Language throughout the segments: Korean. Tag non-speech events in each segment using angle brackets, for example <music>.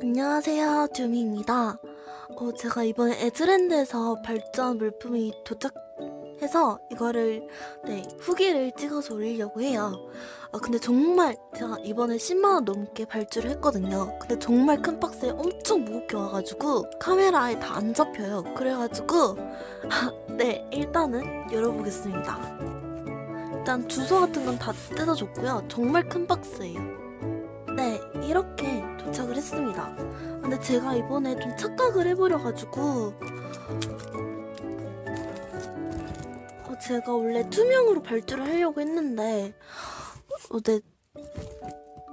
안녕하세요, 듀미입니다. 어, 제가 이번에 에즈랜드에서 발전 물품이 도착해서 이거를 네, 후기를 찍어서 올리려고 해요. 아, 근데 정말 제가 이번에 10만원 넘게 발주를 했거든요. 근데 정말 큰 박스에 엄청 무겁게 와가지고 카메라에 다 안 잡혀요. 그래가지고 <laughs> 네, 일단은 열어보겠습니다. 일단 주소 같은 건 다 뜯어줬고요. 정말 큰 박스예요. 네, 이렇게 도착을 했습니다. 근데 제가 이번에 좀 착각을 해버려가지고 어, 제가 원래 투명으로 발주를 하려고 했는데 어, 네,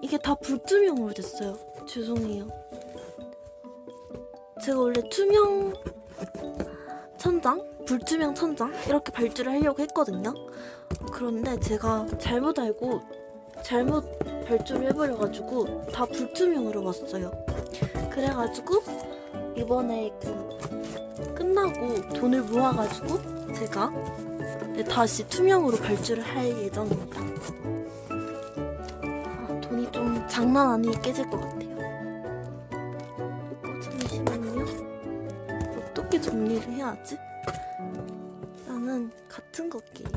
이게 다 불투명으로 됐어요. 죄송해요. 제가 원래 투명 천장, 불투명 천장 이렇게 발주를 하려고 했거든요. 그런데 제가 잘못 알고 잘못 발주를 해버려가지고 다 불투명으로 왔어요. 그래가지고 이번에 그 끝나고 돈을 모아가지고 제가 네, 다시 투명으로 발주를 할 예정입니다. 아, 돈이 좀 장난 아니게 깨질 것 같아요. 어, 잠시만요. 어떻게 정리를 해야지? 나는 같은 것끼리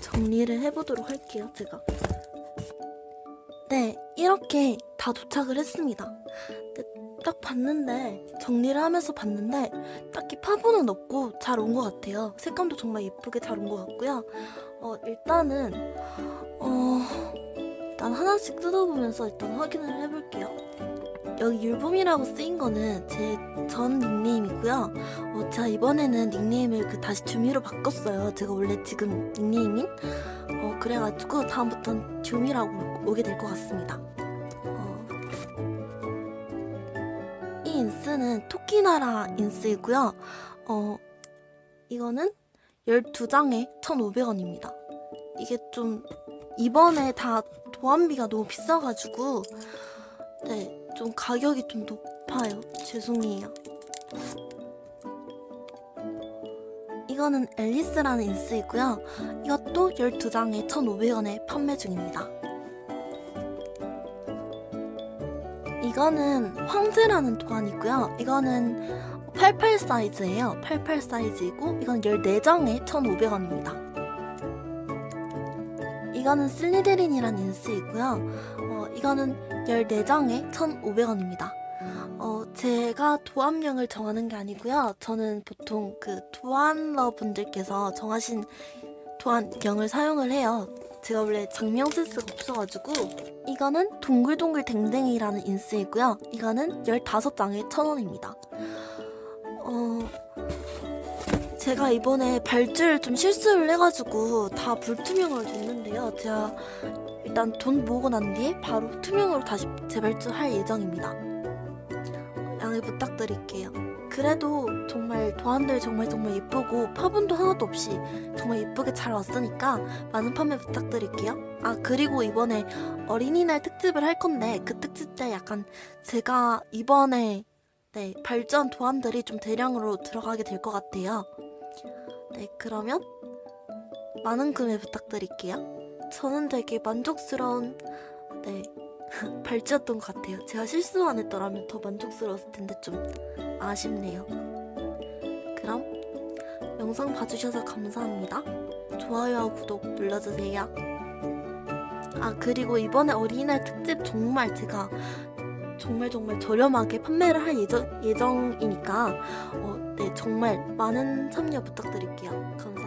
정리를 해보도록 할게요, 제가. 네, 이렇게 다 도착을 했습니다. 근데 딱 봤는데, 정리를 하면서 봤는데, 딱히 파보는 없고 잘 온 것 같아요. 색감도 정말 예쁘게 잘 온 것 같고요. 어, 일단은, 어, 일단 하나씩 뜯어보면서 일단 확인을 해볼게요. 여기 율봄이라고 쓰인 거는 제 전 닉네임이고요. 어, 제가 이번에는 닉네임을 그 다시 듀미로 바꿨어요. 제가 원래 지금 닉네임인 어, 그래가지고 다음부턴 듀미라고 오게 될 것 같습니다. 어, 이 인스는 토끼나라 인스이고요. 어, 이거는 12장에 1,500원입니다. 이게 좀 이번에 다 도안비가 너무 비싸가지고 네, 좀 가격이 좀 높아요. 죄송해요. 이거는 앨리스라는 인스이고요. 이것도 12장에 1,500원에 판매 중입니다. 이거는 황제라는 도안이고요. 이거는 88 사이즈예요. 88 사이즈이고 이건 14장에 1,500원입니다. 이거는 슬리데린이라는 인스이고요. 어, 이거는 14장에 1,500원입니다. 어, 제가 도안명을 정하는 게 아니고요. 저는 보통 그 도안러 분들께서 정하신 도안명을 사용을 해요. 제가 원래 장명 센스가 없어가지고 이거는 동글동글 댕댕이라는 인스이고요. 이거는 15장에 1,000원입니다. 어, 제가 이번에 발주를 좀 실수를 해가지고 다 불투명으로 됐는데요. 제가 일단 돈 모으고 난 뒤에 바로 투명으로 다시 재발주할 예정입니다. 양해 부탁드릴게요. 그래도 정말 도안들 정말 정말 예쁘고 파분도 하나도 없이 정말 예쁘게 잘 왔으니까 많은 판매 부탁드릴게요. 아 그리고 이번에 어린이날 특집을 할 건데 그 특집 때 약간 제가 이번에 네 발전 도안들이 좀 대량으로 들어가게 될 것 같아요. 네 그러면 많은 구매 부탁드릴게요. 저는 되게 만족스러운 네 <laughs> 발주였던 것 같아요. 제가 실수 안 했더라면 더 만족스러웠을 텐데 좀 아쉽네요. 그럼 영상 봐주셔서 감사합니다. 좋아요와 구독 눌러주세요. 아 그리고 이번에 어린이날 특집 정말 제가 정말 정말 저렴하게 판매를 할 예정, 예정이니까 어, 네 정말 많은 참여 부탁드릴게요. 감사합니다.